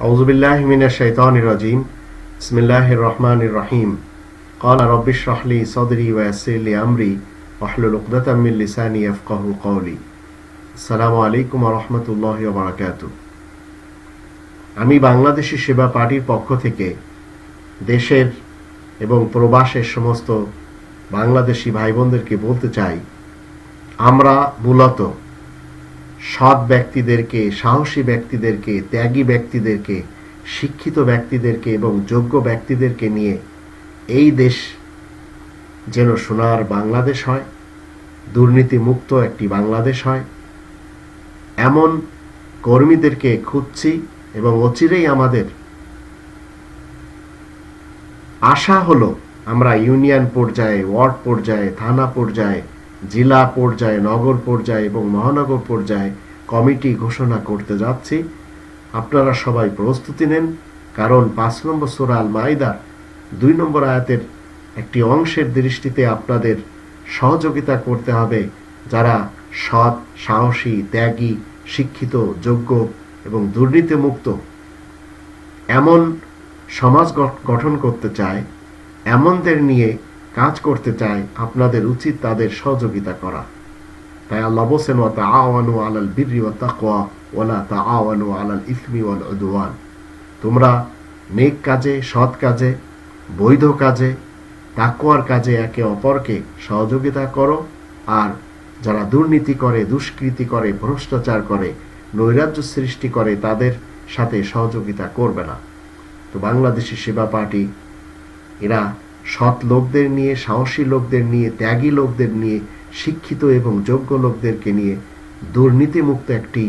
أعوذ بالله من الشيطان الرجيم بسم الله الرحمن الرحيم قال رب اشرح لي صدري ويسر لي أمري واحلل عقدة من لساني يفقه قولي السلام عليكم ورحمة الله وبركاته আমি বাংলাদেশি সেবা পার্টির পক্ষ থেকে দেশের এবং প্রবাসের সমস্ত বাংলাদেশি ভাই বোনদেরকে বলতে চাই আমরা মূলত সৎ ব্যক্তিদেরকে, সাহসী ব্যক্তিদেরকে, ত্যাগী ব্যক্তিদেরকে, শিক্ষিত ব্যক্তিদেরকে এবং যোগ্য ব্যক্তিদেরকে নিয়ে এই দেশ যেন সোনার বাংলাদেশ হয়, দুর্নীতিমুক্ত একটি বাংলাদেশ হয়। এমন কর্মীদেরকে খুঁজছি এবং অচিরেই আমাদের আশা হলো আমরা ইউনিয়ন পর্যায়ে, ওয়ার্ড পর্যায়ে, থানা পর্যায়ে জেলা পর্যায়ে, নগর পর্যায়ে এবং মহানগর পর্যায়ে কমিটি ঘোষণা করতে যাচ্ছি। আপনারা সবাই প্রস্তুতি নেন, কারণ পাঁচ নম্বর সোরাল মাইদার দুই নম্বর আয়াতের একটি অংশের দৃষ্টিতে আপনাদের সহযোগিতা করতে হবে। যারা সৎ, সাহসী, ত্যাগী, শিক্ষিত, যোগ্য এবং দুর্নীতিমুক্ত এমন সমাজ গঠন করতে চায়, এমনদের নিয়ে কাজ করতে চায়, আপনাদের উচিত তাদের সহযোগিতা করা। তাই আল্লাহ বলছেন, ওয়া তাআওয়ানু আলাল বিররি ওয়াত তাকওয়া ওয়ালা তাআওয়ানু আলাল ইসমি ওয়াল উদওয়ান। তোমরা নেক কাজে, সৎ কাজে, বৈধ কাজে, তাকওয়ার কাজে একে অপরকে সহযোগিতা করো, আর যারা দুর্নীতি করে, দুষ্কৃতি করে, ভ্রষ্টাচার করে, নৈরাজ্য সৃষ্টি করে, তাদের সাথে সহযোগিতা করবে না। তো বাংলাদেশি সেবা পার্টি, এরা সৎ লোকদের নিয়ে, সাহসী লোকদের নিয়ে, ত্যাগী লোকদের নিয়ে, শিক্ষিত এবং যোগ্য লোকদেরকে নিয়ে দুর্নীতিমুক্ত একটি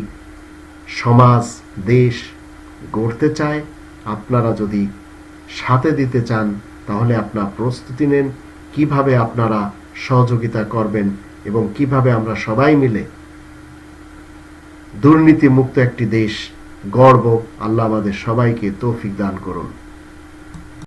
সমাজ, দেশ গড়তে চায়। আপনারা যদি সাথে দিতে চান, তাহলে আপনার প্রস্তুতি নেন। কীভাবে আপনারা সহযোগিতা করবেন এবং কীভাবে আমরা সবাই মিলে দুর্নীতিমুক্ত একটি দেশ গর্ব আল্লাহ আমাদের সবাইকে তৌফিক দান করুন।